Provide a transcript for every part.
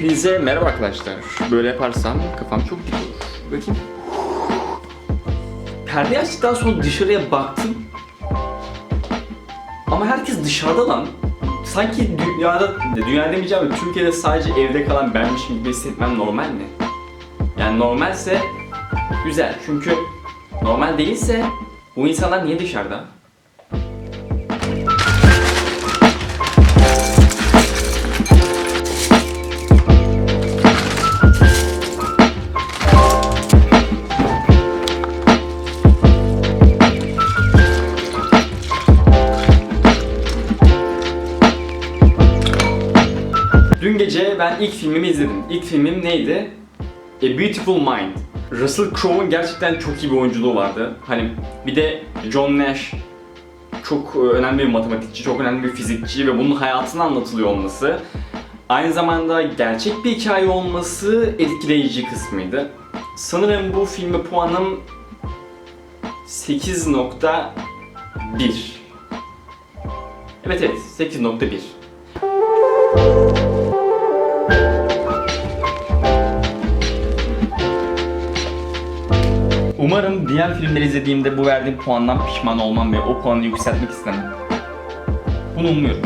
Hepinize merhaba arkadaşlar. Böyle yaparsam kafam çok olur. Bakayım. Perdeyi açtıktan sonra dışarıya baktım. Ama herkes dışarıda lan. Sanki dünyada, dünya demeyeceğim de Türkiye'de sadece evde kalan benmişim gibi hissetmem normal mi? Yani normalse güzel çünkü normal değilse bu insanlar niye dışarıda? Dün gece ben ilk filmimi izledim. İlk filmim neydi? A Beautiful Mind. Russell Crowe'un gerçekten çok iyi bir oyunculuğu vardı. Hani bir de John Nash çok e, önemli bir matematikçi, çok önemli bir fizikçi ve bunun hayatını anlatılıyor olması. Aynı zamanda gerçek bir hikaye olması etkileyici kısmıydı. Sanırım bu filme puanım 8.1. Evet evet 8.1. Umarım diğer filmleri izlediğimde bu verdiğim puandan pişman olmam ve o puanı yükseltmek istemem. Bunu umuyorum.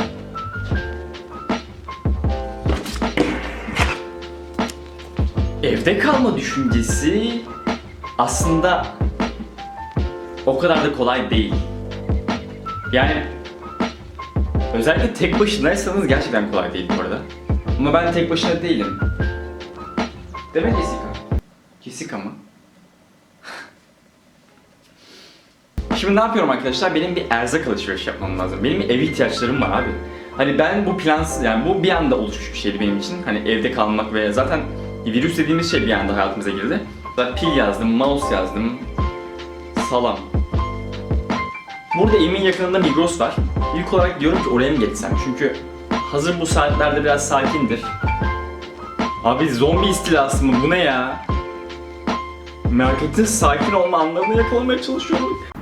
Evde kalma düşüncesi aslında o kadar da kolay değil. Yani özellikle tek başınaysanız gerçekten kolay değil bu arada. Ama ben tek başına değilim. Değil mi Jessica? Jessica mı? Şimdi ne yapıyorum arkadaşlar? Benim bir erzak alışveriş yapmam lazım. Benim ev ihtiyaçlarım var abi. Hani ben bu plans, yani bu bir anda oluşmuş bir şeydi benim için. Hani evde kalmak ve zaten virüs dediğimiz şey bir anda hayatımıza girdi. Zaten pil yazdım, mouse yazdım, salam. Burada evimin yakınında Migros var. İlk olarak diyorum ki oraya mı geçsem? Çünkü hazır bu saatlerde biraz sakindir. Abi zombi istilası mı? Bu ne ya? Marketin sakin olma anlarını yakalamaya çalışıyorum.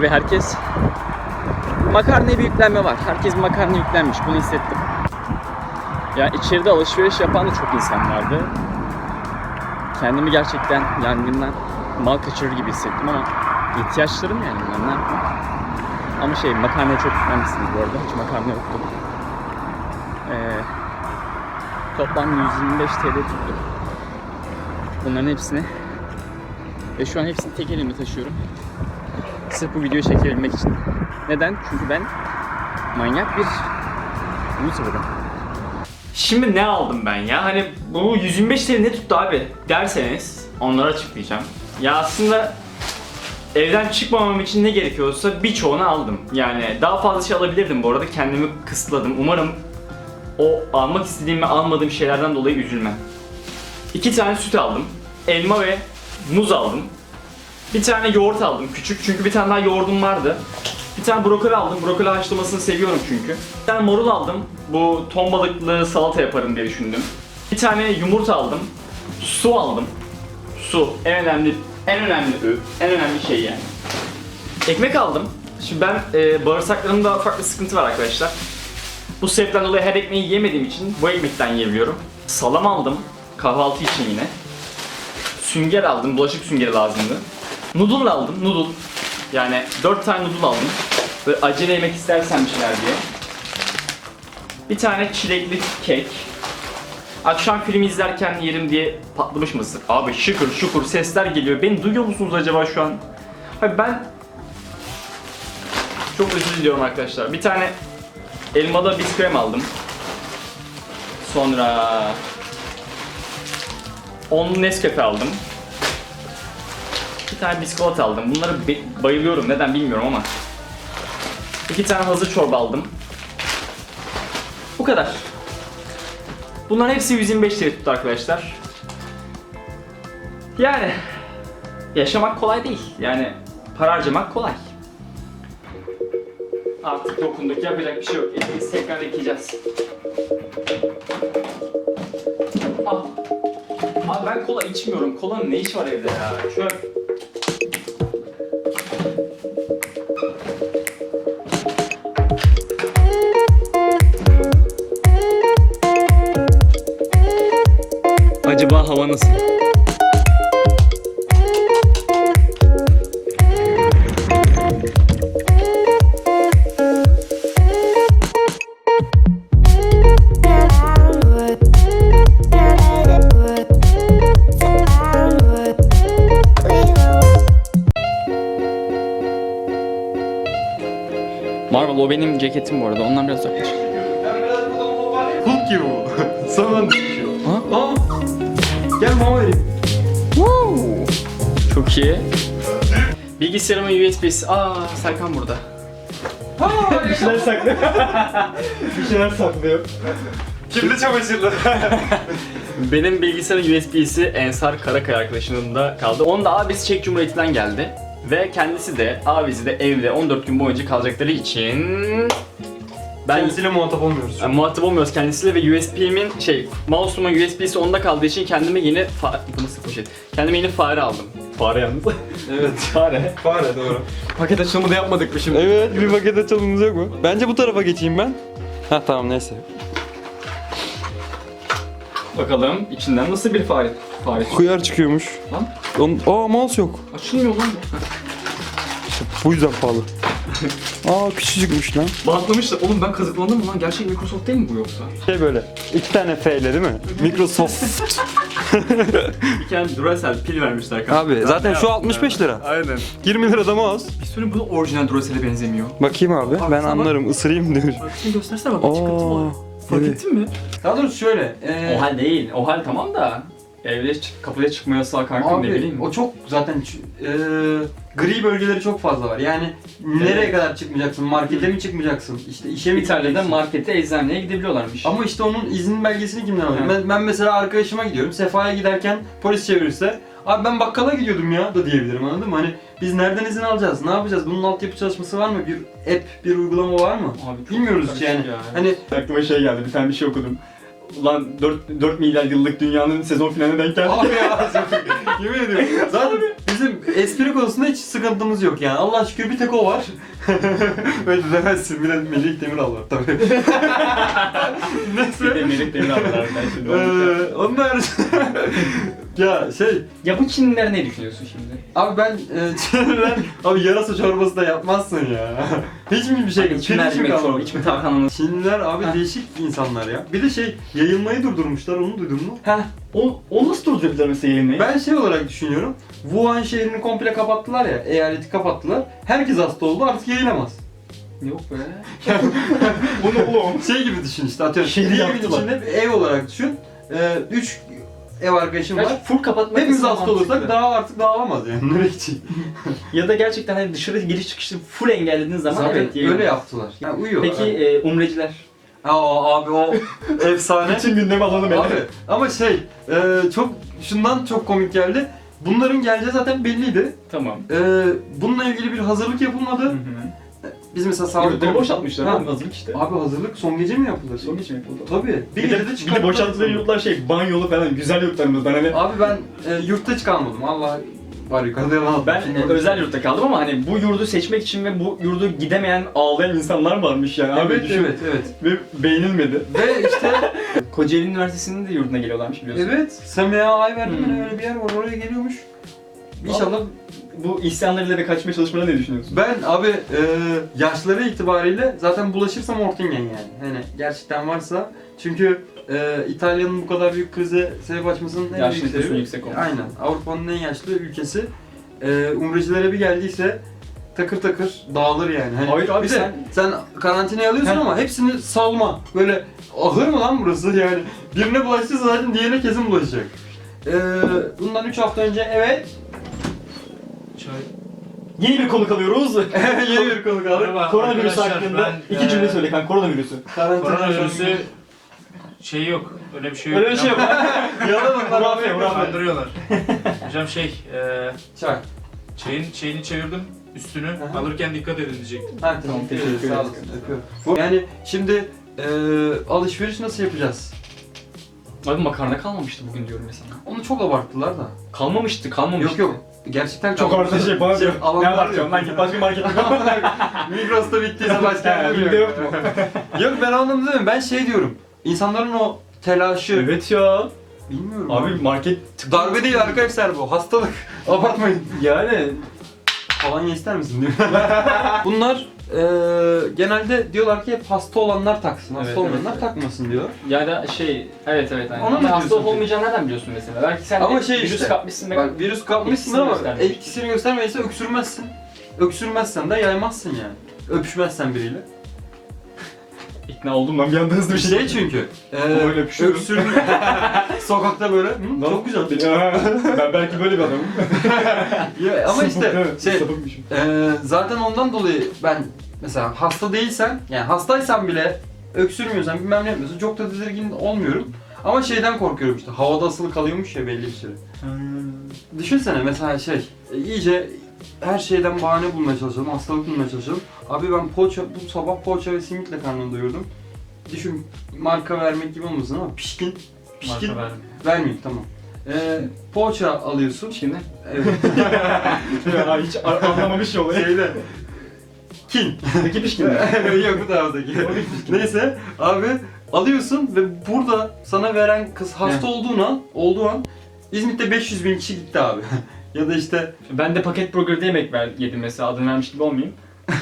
Abi herkes makarnaya yüklenme var. Herkes makarna yüklenmiş. Bunu hissettim. Ya içeride alışveriş yapan da çok insan vardı. Kendimi gerçekten yangından mal kaçırır gibi hissettim ama ihtiyaçlarım yani bunlar ne yapayım? Ama şey makarnaya çok yüklenmişsiniz bu arada. Hiç makarna yoktu. Ee, toplam 125 TL tuttu. Bunların hepsini ve şu an hepsini tek elimle taşıyorum. Sırf bu videoyu çekebilmek için. Neden? Çünkü ben manyak bir YouTuber'ım. Şimdi ne aldım ben ya? Hani bu 125 TL ne tuttu abi derseniz onları açıklayacağım. Ya aslında evden çıkmamam için ne gerekiyorsa birçoğunu aldım. Yani daha fazla şey alabilirdim bu arada kendimi kısıtladım. Umarım o almak istediğim ve almadığım şeylerden dolayı üzülmem. İki tane süt aldım. Elma ve muz aldım. Bir tane yoğurt aldım küçük çünkü bir tane daha yoğurdum vardı. Bir tane brokoli aldım. Brokoli haşlamasını seviyorum çünkü. Bir tane marul aldım. Bu ton balıklı salata yaparım diye düşündüm. Bir tane yumurta aldım. Su aldım. Su en önemli en önemli en önemli şey yani. Ekmek aldım. Şimdi ben e, bağırsaklarımda farklı sıkıntı var arkadaşlar. Bu sebepten dolayı her ekmeği yemediğim için bu ekmekten yiyebiliyorum. Salam aldım kahvaltı için yine. Sünger aldım, bulaşık süngeri lazımdı. Noodle aldım, noodle. Yani 4 tane noodle aldım. Böyle acele yemek istersen bir şeyler diye. Bir tane çilekli kek. Akşam film izlerken yerim diye patlamış mısır. Abi şıkır şukur sesler geliyor. Beni duyuyor musunuz acaba şu an? Hayır ben çok özür diliyorum arkadaşlar. Bir tane elmalı biskrem aldım. Sonra 10 Nescafe aldım. Bir tane bisküvit aldım. Bunları bayılıyorum. Neden bilmiyorum ama. İki tane hazır çorba aldım. Bu kadar. Bunların hepsi 125 TL tuttu arkadaşlar. Yani yaşamak kolay değil. Yani para harcamak kolay. Artık dokunduk yapacak bir şey yok. Elimizi tekrar yıkayacağız. Abi ben kola içmiyorum. Kolanın ne işi var evde ya? Çöp. Hava nasıl? Marvel o benim ceketim bu arada. Ondan biraz uzaklaş. Hulk gibi bu. Saman düşüyor. Ha? Aa! Gel mama vereyim. Çok iyi. Bilgisayarımın USB'si. Aa Serkan burada. bir şeyler saklıyor. bir şeyler saklıyor. Kirli çamaşırlı. Benim bilgisayarın USB'si Ensar Karakaya arkadaşının da kaldı. Onun da abisi Çek Cumhuriyeti'nden geldi. Ve kendisi de abisi de evde 14 gün boyunca kalacakları için ben Kendisiyle muhatap olmuyoruz. yani muhatap olmuyoruz kendisiyle ve USB'min şey mouse'umun USB'si onda kaldığı için kendime yeni fa- bu nasıl poşet? Kendime yeni fare aldım. Fare yalnız. Evet. fare. Fare doğru. Paket açılımı da yapmadık mı şimdi? Evet bir paket açalımız yok mu? Bence bu tarafa geçeyim ben. Ha tamam neyse. Bakalım içinden nasıl bir fare? Fare. Kuyar çıkıyormuş. Lan Onun... Aa mouse yok. açılmıyor lan bu. Bu yüzden pahalı. Aa küçücükmüş lan. Bantlamışlar. Oğlum ben kazıklandım mı lan? Gerçek Microsoft değil mi bu yoksa? Şey böyle. iki tane F ile değil mi? Microsoft. Bir tane Duracell pil vermişler kanka. Abi zaten şu 65 lira. Aynen. 20 lira da mouse. Bir sürü bu da orijinal Duracell'e benzemiyor. Bakayım abi. Bak, Ben sana anlarım. ısırayım diyor. Şimdi göstersene bak var. Fark evet. ettin mi? Daha doğrusu şöyle. eee, O hal değil. O hal tamam da. Evde çık, kapıya çıkma yasağı kanka ne bileyim. o çok zaten ç- eee, gri bölgeleri çok fazla var. Yani nereye kadar çıkmayacaksın? Markete mi çıkmayacaksın? İşte işe mi İtalya'da markete, eczaneye gidebiliyorlarmış. Ama işte onun izin belgesini kimden alıyorum? Evet. Ben, ben mesela arkadaşıma gidiyorum. Sefa'ya giderken polis çevirirse Abi ben bakkala gidiyordum ya da diyebilirim anladın mı? Hani biz nereden izin alacağız? Ne yapacağız? Bunun altyapı çalışması var mı? Bir app, bir uygulama var mı? Abi çok Bilmiyoruz karışık yani. ya. Hani Aklıma şey geldi, bir tane bir şey okudum. Ulan 4, 4 milyar yıllık dünyanın sezon finaline denk geldi. Abi ya yemin ediyorum. Zaten bizim espri konusunda hiç sıkıntımız yok yani. Allah şükür bir tek o var. Böyle demezsin. Bir de Melih Demiral var tabii. Bir de Neyse. Melih Demir aldılar ben şimdi. Ee, onun haricinde... ya şey, Ya bu Çinliler ne düşünüyorsun şimdi? abi ben e, Çinliler, abi yarasa çorbası da yapmazsın ya. Hiç mi bir şey Hani İçme pirinç mi mercimek kalmadı? çorba, tarhanalı. Çinliler abi Heh. değişik insanlar ya. Bir de şey, yayılmayı durdurmuşlar, onu duydun mu? Heh, o, o nasıl durdurabilirler mesela yayınlayı? Ben şey olarak düşünüyorum. Wuhan şehrini komple kapattılar ya, eyaleti kapattılar. Herkes hasta oldu, artık yayılamaz. Yok be. Bunu oğlum. Şey gibi düşün işte atıyorum. Şehri bir evin yaktılar. içinde bir ev olarak düşün. Ee, üç ev arkadaşım var. Full kapatmak Hepimiz aslında hasta olursak mantıklı. daha artık dağılamaz yani. Nereye gidecek? Ya da gerçekten hani dışarı giriş çıkışı full engellediğiniz zaman Zaten evet öyle yaptılar. Yani uyuyor. Peki e, umreciler? Aa, abi o efsane. Bütün gündemi alalım abi ama şey e, çok şundan çok komik geldi. Bunların geleceği zaten belliydi. Tamam. E, bununla ilgili bir hazırlık yapılmadı. Biz mesela sağlık Yurtları boşaltmışlar Ha, oğlum hazırlık işte. Abi hazırlık son gece mi yapılır? Son geçim yapıldı. Tabii. Bir, de, bir de boşaltılan yurtlar şey banyolu falan güzel yurtlarımızdan hani Abi ben e, yurtta hiç kalmadım. Allah var yukarıda yalan ben e, özel yurtta kaldım ama hani bu yurdu seçmek için ve bu yurdu gidemeyen ağlayan insanlar varmış yani. Abi Evet, düşün. evet, evet. Ve beğenilmedi. Ve işte Kocaeli Üniversitesi'nin de yurduna geliyorlarmış biliyorsun. evet Semiha Ayverdi'nin Hmm. öyle bir yer var oraya geliyormuş. İnşallah Bu isyanlarıyla ve kaçmaya çalışmalarına ne düşünüyorsun? ben abi e, yaşları itibariyle zaten bulaşırsam Ortingen yani. Hani gerçekten varsa çünkü e, İtalya'nın bu kadar büyük krize sebep açmasının en Yaş büyük nüfusun sebebi yüksek olması. Aynen. Avrupa'nın en yaşlı ülkesi. E, umrecilere bir geldiyse takır takır dağılır yani. Hani Hayır abi bir de sen- sen karantinaya alıyorsun ama hepsini salma. Böyle ahır mı lan burası yani? Birine bulaştıysa zaten diğerine kesin bulaşacak. E, bundan 3 hafta önce evet Yeni bir konu kalıyoruz. yeni bir konu kaldı. Merhaba Koronavirüs arkadaşlar, hakkında ben, iki cümle e, söyle kanka koronavirüsü. Koronavirüsü şey yok. Öyle bir şey yok. Öyle bir şey yok. Yalan onlar Hurafe, abi. hurafe. Kandırıyorlar. Hocam şey, e, Çay. çayın şeyini çevirdim. üstünü Aha. alırken dikkat edin diyecektim. Ha Tamam, teşekkür ederiz. Sağ olasın. Öpüyorum. Yani şimdi e, alışveriş nasıl yapacağız? Abi makarna kalmamıştı bugün diyorum mesela. Onu çok abarttılar da. Kalmamıştı, kalmamıştı. Yok yok. Gerçekten Çok kalmamış. orta şey bana diyor. Ne alanlar yok. lan git başka markete bak. Migros'ta bittiyse başka yerde Bim'de yok. yok mu? Yok ben anladım dedim. Ben şey diyorum. İnsanların o telaşı. evet ya. Bilmiyorum. Abi market Darbe değil arkadaşlar bu. Hastalık. Abartmayın. yani Kolonya ister misin diyor. Bunlar e, genelde diyorlar ki hep hasta olanlar taksın. Hasta Evet, olmayanlar evet, takmasın diyor. ya da şey evet evet aynen. Ona mı Ama hasta diyorsun olmayacağını nereden biliyorsun mesela? Belki sen Ama de şey virüs işte, kapmışsın ve Bak virüs kapmışsın Etkisini ama etkisini göstermeyse öksürmezsin. Öksürmezsen de yaymazsın yani. Öpüşmezsen biriyle. İkna oldum lan bir anda hızlı bir şey. Şey çünkü. E, Böyle öpüşüyorum. öksür... Sokakta böyle. Hı, çok güzel. ben belki böyle bir adamım. Ya, ama işte şey, sapıkmışım. Ee, zaten ondan dolayı ben mesela hasta değilsen, yani hastaysan bile öksürmüyorsan bilmem ne yapmıyorsan çok da tedirgin olmuyorum. Ama şeyden korkuyorum işte havada asılı kalıyormuş ya belli bir süre. Düşünsene mesela şey e, iyice her şeyden bahane bulmaya çalışalım, hastalık bulmaya çalışalım. Abi ben poğaça, bu sabah poğaça ve simitle karnımı doyurdum. Düşün marka vermek gibi olmasın ama pişkin, pişkin Marka vermeyeyim tamam. Ee, poğaça alıyorsun. Şimdi Evet. ya hiç a- anlamamış ya olayı. Şeyde. Kin. Peki pişkin mi? Yok bu taraftaki. Neyse abi alıyorsun ve burada sana veren kız hasta olduğun an, olduğu an İzmit'te 500 bin kişi gitti abi. Ya da işte Ben de paket burger diye yemek ver, yedim mesela adını vermiş gibi olmayayım.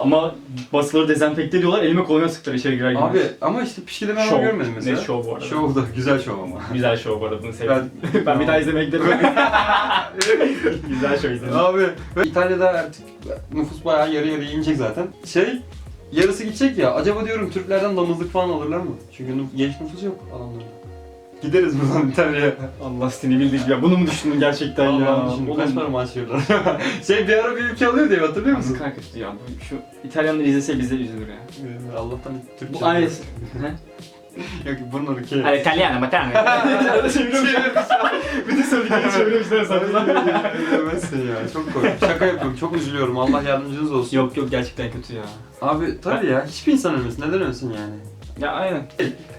Ama basıları dezenfekte ediyorlar elime kolonya sıktılar içeri girer girmez. abi ama işte pişkide ben Şov. görmedim mesela. Ne şov bu arada. Şov da güzel şov ama. Güzel şov bu arada bunu sevdim. Ben, bir daha izlemeye giderim. Güzel şov izledim. abi ve İtalya'da artık nüfus bayağı yarı yarıya inecek zaten. Şey yarısı gidecek ya acaba diyorum Türklerden damızlık falan alırlar mı? Çünkü nüf- genç nüfus yok adamlarda. Gideriz buradan İtalya'ya. Allah seni bildik ya. Bunu mu düşündün gerçekten ya? Allah'ım şimdi kaç para maaş veriyorlar? şey bir ara bir ülke alıyor diye hatırlıyor musun? Kanka ya bu şu İtalyanlar izlese bize üzülür ya. Ee, Allah'tan Türkçe. Bu aynısı. Yok bunun ülke. Hayır İtalyan ama tamam. Şu an. Bütün söylediklerini çeviriyorum sana Ölemezsin ya çok komik. Şaka yapıyorum çok üzülüyorum Allah yardımcınız olsun. Yok yok gerçekten kötü ya. Abi tabii ya hiçbir insan ölmesin neden ölsün yani? Ya aynen.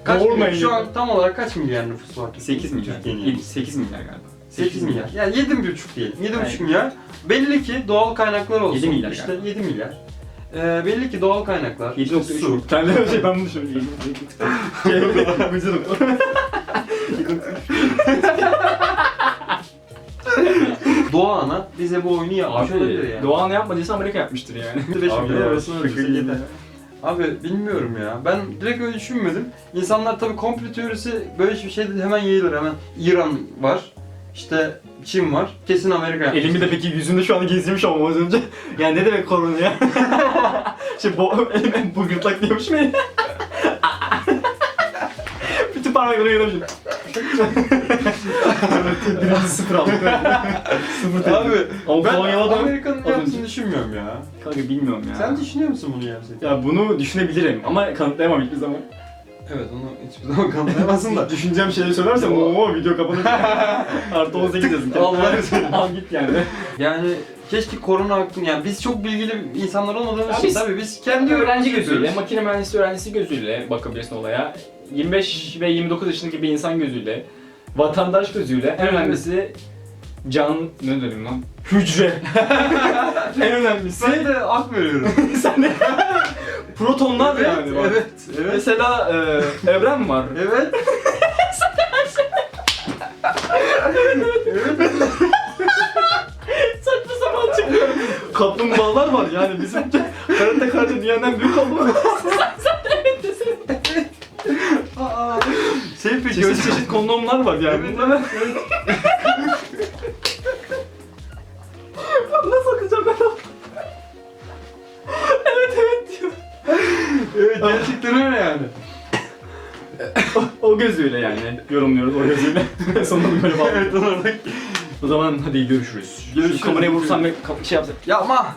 Kaç Doğurmayın Şu ya. an tam olarak kaç milyar nüfus var? 8 milyar. Türkiye'nin yani. 8 milyar galiba. 8 milyar. Yani 7,5 diyelim. 7,5 Evet. milyar. Belli ki doğal kaynaklar olsun. 7 milyar İşte galiba. 7 milyar. Ee, belli ki doğal kaynaklar. 7.3. Su. De şey ben bunu Gıcırım. Doğa ana bize bu oyunu yapmış olabilir Abi yani. Doğan yapmadıysa Amerika yapmıştır yani. 5 Abi milyar ya, arasında yeter. Abi bilmiyorum ya. Ben direkt öyle düşünmedim. İnsanlar tabii komplo teorisi böyle bir şey hemen yayılır. Hemen İran var. İşte Çin var. Kesin Amerika yapmış. Elimi de peki yüzümde şu an gezdirmiş olmam az önce. Yani ne demek korona ya? şey bu elime bu gırtlak diyormuş mu? Bütün parmaklarını yalamışım. Birinci sıfır aldık. sıfır dedim. Abi Ama ben Polonyalı Amerika'nın yaptığını düşünmüyorum ya. Kanka bilmiyorum ya. Sen düşünüyor musun bunu yapsaydı? Ya bunu düşünebilirim ama kanıtlayamam hiçbir zaman. Evet onu hiçbir zaman kanıtlayamazsın da. Düşüneceğim şeyleri söylersem ooo video kapanır. Artı 18 yazın. Seversen. Al git yani. Yani keşke korona hakkında yani biz çok bilgili insanlar olmadığımız Ya için biz tabii biz kendi öğrenci gözüyle, makine mühendisi öğrencisi gözüyle bakabilirsin olaya. 25 ve 29 yaşındaki bir insan gözüyle, vatandaş gözüyle, en önemlisi can, ne dedim lan? Hücre. en önemlisi Ben de hak veriyorum. sen de protonlar evet, yani bak. evet, evet. Mesela e, evren var. Evet. Saçma sapan çıkıyor. Kaplumbağalar var yani bizim karate karate dünyanın en büyük kaplumbağa. Aa, şey peki Çeşit kondomlar var yani. Evet, Bunlara... ben nasıl okuyacağım ben onu? evet evet diyor. Evet gerçekten öyle yani. O gözüyle yani yorumluyoruz o gözüyle. Sonunda böyle bağlı. evet orada. O zaman hadi görüşürüz. Görüşürüz. Şu kamerayı vursam ve kap- şey yapsam. Ya ama